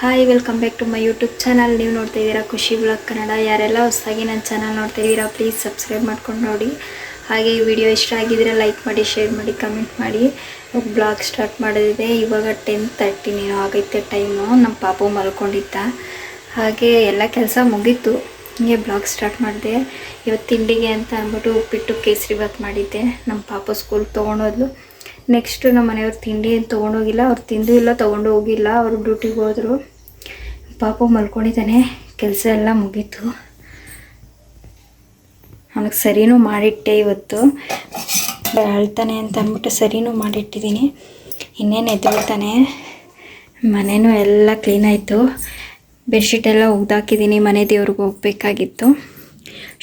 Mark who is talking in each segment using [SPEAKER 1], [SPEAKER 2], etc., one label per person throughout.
[SPEAKER 1] Hi welcome back to my YouTube channel ನೀವು ನೋಡ್ತಾ ಇದ್ದೀರಾ ಖುಷಿ ಬ್ಲಾಗ್ ಕನ್ನಡ. ಯಾರೆಲ್ಲ ಹೊಸದಾಗಿ ನನ್ನ ಚಾನಲ್ ನೋಡ್ತಾ ಇದ್ದೀರಾ ಪ್ಲೀಸ್ ಸಬ್ಸ್ಕ್ರೈಬ್ ಮಾಡ್ಕೊಂಡು ನೋಡಿ. ಹಾಗೆ ಈ ವಿಡಿಯೋ ಇಷ್ಟ ಆಗಿದ್ದರೆ ಲೈಕ್ ಮಾಡಿ ಶೇರ್ ಮಾಡಿ ಕಮೆಂಟ್ ಮಾಡಿ. ಬ್ಲಾಗ್ ಸ್ಟಾರ್ಟ್ ಮಾಡೋದಿದೆ ಇವಾಗ ಟೆನ್ ತರ್ಟಿನೇನೋ ಆಗೈತೆ ಟೈಮು ನಮ್ಮ ಪಾಪು ಮಲ್ಕೊಂಡಿದ್ದ. ಹಾಗೆ ಎಲ್ಲ ಕೆಲಸ ಮುಗೀತು. ಹಿಂಗೆ ಬ್ಲಾಗ್ ಸ್ಟಾರ್ಟ್ ಮಾಡಿದೆ. ಇವತ್ತು ತಿಂಡಿಗೆ ಅಂತ ಅಂದ್ಬಿಟ್ಟು ಉಪ್ಪಿಟ್ಟು ಕೇಸರಿ ಬಾತ್ ಮಾಡಿದ್ದೆ. ನಮ್ಮ ಪಾಪು ಸ್ಕೂಲ್ ತೊಗೊಂಡೋದ್ಲು ನೆಕ್ಸ್ಟು ನಮ್ಮ ಮನೆಯವ್ರು ತಿಂಡಿ ಏನು ತೊಗೊಂಡೋಗಿಲ್ಲ, ಅವ್ರು ತಿಂದು ಇಲ್ಲ ತೊಗೊಂಡು ಹೋಗಿಲ್ಲ ಅವರು ಡ್ಯೂಟಿಗೆ ಹೋದರು. ಪಾಪ ಮಲ್ಕೊಂಡಿದ್ದಾನೆ, ಕೆಲಸ ಎಲ್ಲ ಮುಗೀತು. ಅವನಿಗೆ ಸರಿನೂ ಮಾಡಿಟ್ಟೆ ಇವತ್ತು. ಅಳ್ತಾನೆ ಅಂತ ಅಂದ್ಬಿಟ್ಟು ಸರಿನೂ ಮಾಡಿಟ್ಟಿದ್ದೀನಿ ಇನ್ನೇನು ಎದ್ದೇಳ್ತಾನೆ ಮನೆಯೂ ಎಲ್ಲ ಕ್ಲೀನಾಯಿತು ಬೆಡ್ಶೀಟ್ ಎಲ್ಲ ಒಗ್ದಾಕಿದ್ದೀನಿ ಮನೆ ದೇವ್ರಿಗೆ ಹೋಗ್ಬೇಕಾಗಿತ್ತು.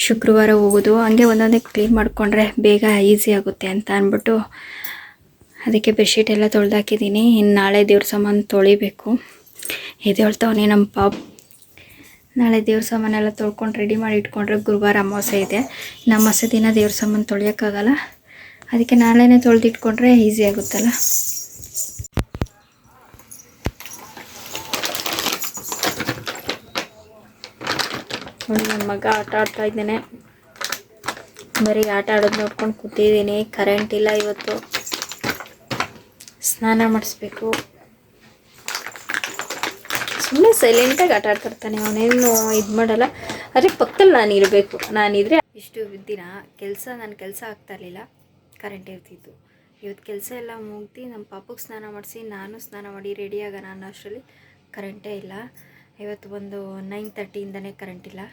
[SPEAKER 1] ಶುಕ್ರವಾರ ಹೋಗೋದು. ಹಂಗೆ ಒಂದೊಂದೇ ಕ್ಲೀನ್ ಮಾಡಿಕೊಂಡ್ರೆ ಬೇಗ ಈಸಿ ಆಗುತ್ತೆ ಅಂತ ಅಂದ್ಬಿಟ್ಟು ಅದಕ್ಕೆ ಬೆಡ್ಶೀಟ್ ಎಲ್ಲ ತೊಳೆದಾಕಿದ್ದೀನಿ. ಇನ್ನು ನಾಳೆ ದೇವ್ರ ಸಾಮಾನು ತೊಳಿಬೇಕು. ಎದ್ದೇಳ್ತಾವನೆ ನಮ್ಮ ಪಾಪ. ನಾಳೆ ದೇವ್ರ ಸಾಮಾನೆಲ್ಲ ತೊಳ್ಕೊಂಡು ರೆಡಿ ಮಾಡಿ ಇಟ್ಕೊಂಡ್ರೆ ಗುರುವಾರ ಅಮಾವಾಸ್ಯೆ ಇದೆ. ನಮ್ಮ ಅಮಾವಾಸ್ಯೆ ದಿನ ದೇವ್ರ ಸಾಮಾನು ತೊಳೆಯೋಕ್ಕಾಗಲ್ಲ. ಅದಕ್ಕೆ ನಾಳೆನೇ ತೊಳೆದಿಟ್ಕೊಂಡ್ರೆ ಈಸಿ ಆಗುತ್ತಲ್ಲ. ನೋಡಿ ನಮ್ಮ ಮಗ ಆಟ ಆಡ್ತಾ ಇದ್ದಾನೆ. ಬರೀ ಆಟ ಆಡೋದು ನೋಡ್ಕೊಂಡು ಕೂತಿದ್ದೀನಿ. ಕರೆಂಟ್ ಇಲ್ಲ ಇವತ್ತು. ಸ್ನಾನ ಮಾಡಿಸ್ಬೇಕು. ಸುಮ್ಮನೆ ಸೈಲೆಂಟಾಗಿ ಆಟ ಆಡ್ತಿರ್ತಾನೆ ಅವನೇನು ಇದು ಮಾಡಲ್ಲ. ಆದರೆ ಪಕ್ಕದಲ್ಲಿ ನಾನು ಇರಬೇಕು. ನಾನಿದ್ರೆ ಇಷ್ಟು ದಿನ ಕೆಲಸ, ನಾನು ಕೆಲಸ ಆಗ್ತಾ ಇರಲಿಲ್ಲ. ಕರೆಂಟ್ ಇರ್ತಿತ್ತು. ಇವತ್ತು ಕೆಲಸ ಎಲ್ಲ ಮುಗ್ದು ನಮ್ಮ ಪಾಪಕ್ಕೆ ಸ್ನಾನ ಮಾಡಿಸಿ, ನಾನು ಸ್ನಾನ ಮಾಡಿ ರೆಡಿಯಾಗೋಣ ಅನ್ನೋ ಅಷ್ಟರಲ್ಲಿ ಕರೆಂಟೇ ಇಲ್ಲ. ಇವತ್ತು ಒಂದು ನೈನ್ ತರ್ಟಿಯಿಂದನೇ ಕರೆಂಟ್ ಇಲ್ಲ.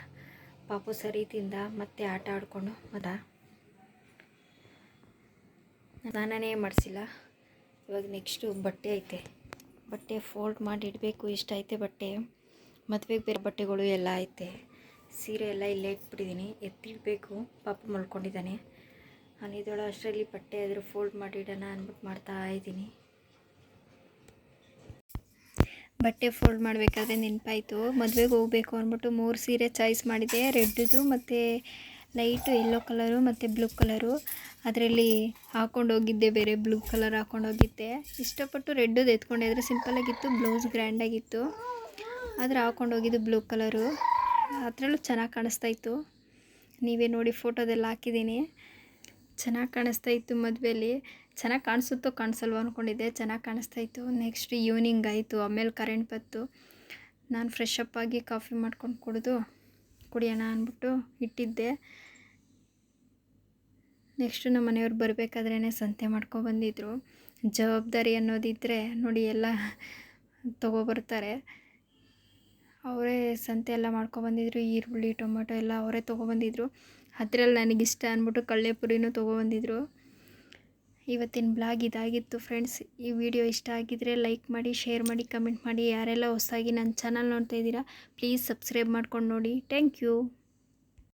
[SPEAKER 1] ಪಾಪು ಸರಿ ತಿಂದ, ಮತ್ತೆ ಆಟ ಆಡಿಕೊಂಡು ಮದ. ಸ್ನಾನನೇ ಮಾಡಿಸಿಲ್ಲ. ಇವಾಗ ನೆಕ್ಸ್ಟು ಬಟ್ಟೆ ಐತೆ. ಬಟ್ಟೆ ಫೋಲ್ಡ್ ಮಾಡಿ ಇಡಬೇಕು, ಇಷ್ಟ ಐತೆ ಬಟ್ಟೆ. ಮದುವೆಗೆ ಬೇರೆ ಬಟ್ಟೆಗಳು ಎಲ್ಲ ಐತೆ. ಸೀರೆ ಎಲ್ಲ ಇಲ್ಲೇ ಇಟ್ಬಿಟ್ಟಿದ್ದೀನಿ ಎತ್ತಿಡಬೇಕು, ಪಾಪ ಮಲ್ಕೊಂಡಿದ್ದಾನೆ. ನಾನಿದೊಳ ಅಷ್ಟರಲ್ಲಿ ಬಟ್ಟೆ ಆದರೂ ಫೋಲ್ಡ್ ಮಾಡಿ ಇಡೋಣ ಅಂದ್ಬಿಟ್ಟು ಮಾಡ್ತಾ ಇದ್ದೀನಿ ಬಟ್ಟೆ ಫೋಲ್ಡ್ ಮಾಡಬೇಕಾದ್ರೆ ನೆನಪಾಯಿತು. ಮದುವೆಗೆ ಹೋಗಬೇಕು ಅಂದ್ಬಿಟ್ಟು ಮೂರು ಸೀರೆ ಚಾಯ್ಸ್ ಮಾಡಿದೆ. ರೆಡ್ದು ಮತ್ತು ಲೈಟು ಯೆಲ್ಲೋ ಕಲರು ಮತ್ತು ಬ್ಲೂ ಕಲರು. ಅದರಲ್ಲಿ ಹಾಕೊಂಡು ಹೋಗಿದ್ದೆ, ಬೇರೆ ಬ್ಲೂ ಕಲರ್ ಹಾಕೊಂಡು ಹೋಗಿದ್ದೆ. ಇಷ್ಟಪಟ್ಟು ರೆಡ್ದು ಎತ್ಕೊಂಡಿದ್ರೆ ಸಿಂಪಲಾಗಿತ್ತು ಬ್ಲೌಸ್ ಗ್ರ್ಯಾಂಡಾಗಿತ್ತು ಆದರೆ ಹಾಕೊಂಡು ಹೋಗಿದ್ದು ಬ್ಲೂ ಕಲರು. ಅದರಲ್ಲೂ ಚೆನ್ನಾಗಿ ಕಾಣಿಸ್ತಾ ಇತ್ತು. ನೀವೇ ನೋಡಿ ಫೋಟೋದೆಲ್ಲ ಹಾಕಿದ್ದೀನಿ. ಚೆನ್ನಾಗಿ ಕಾಣಿಸ್ತಾ ಇತ್ತು ಮದುವೆಯಲ್ಲಿ ಚೆನ್ನಾಗಿ ಕಾಣಿಸುತ್ತೋ ಕಾಣಿಸಲ್ವ ಅಂದ್ಕೊಂಡಿದ್ದೆ ಚೆನ್ನಾಗಿ ಕಾಣಿಸ್ತಾ ಇತ್ತು. ನೆಕ್ಸ್ಟ್ ಈವ್ನಿಂಗ್ ಆಯಿತು. ಆಮೇಲೆ ಕರೆಂಟ್ ಬಂತು. ನಾನು ಫ್ರೆಶ್ ಅಪ್ ಆಗಿ ಕಾಫಿ ಮಾಡ್ಕೊಂಡು ಕುಡಿದು ಕುಡಿಯೋಣ ಅಂದ್ಬಿಟ್ಟು ಇಟ್ಟಿದ್ದೆ. ನೆಕ್ಸ್ಟು ನಮ್ಮ ಮನೆಯವ್ರು ಬರಬೇಕಾದ್ರೇ ಸಂತೆ ಮಾಡ್ಕೊಬಂದಿದ್ರು ಜವಾಬ್ದಾರಿ ಅನ್ನೋದಿದ್ದರೆ ನೋಡಿ ಎಲ್ಲ ತೊಗೊಬರ್ತಾರೆ ಅವರೇ ಸಂತೆ ಎಲ್ಲ ಮಾಡ್ಕೊಬಂದಿದ್ರು ಈರುಳ್ಳಿ ಟೊಮೊಟೊ ಎಲ್ಲ ಅವರೇ ತೊಗೊಬಂದಿದ್ರು ಅದರಲ್ಲಿ ನನಗಿಷ್ಟ ಅಂದ್ಬಿಟ್ಟು ಕಳ್ಳೆಪುರಿನೂ ತೊಗೊಬಂದಿದ್ರು ಇವತ್ತಿನ ಬ್ಲಾಗ್ ಇದಾಗಿತ್ತು ಫ್ರೆಂಡ್ಸ್. ಈ ವಿಡಿಯೋ ಇಷ್ಟ ಆಗಿದ್ದರೆ ಲೈಕ್ ಮಾಡಿ, ಶೇರ್ ಮಾಡಿ, ಕಮೆಂಟ್ ಮಾಡಿ. ಯಾರೆಲ್ಲ ಹೊಸದಾಗಿ ನನ್ನ ಚಾನಲ್ ನೋಡ್ತಾ ಇದ್ದೀರಾ, ಪ್ಲೀಸ್ ಸಬ್ಸ್ಕ್ರೈಬ್ ಮಾಡ್ಕೊಂಡು ನೋಡಿ. Thank you.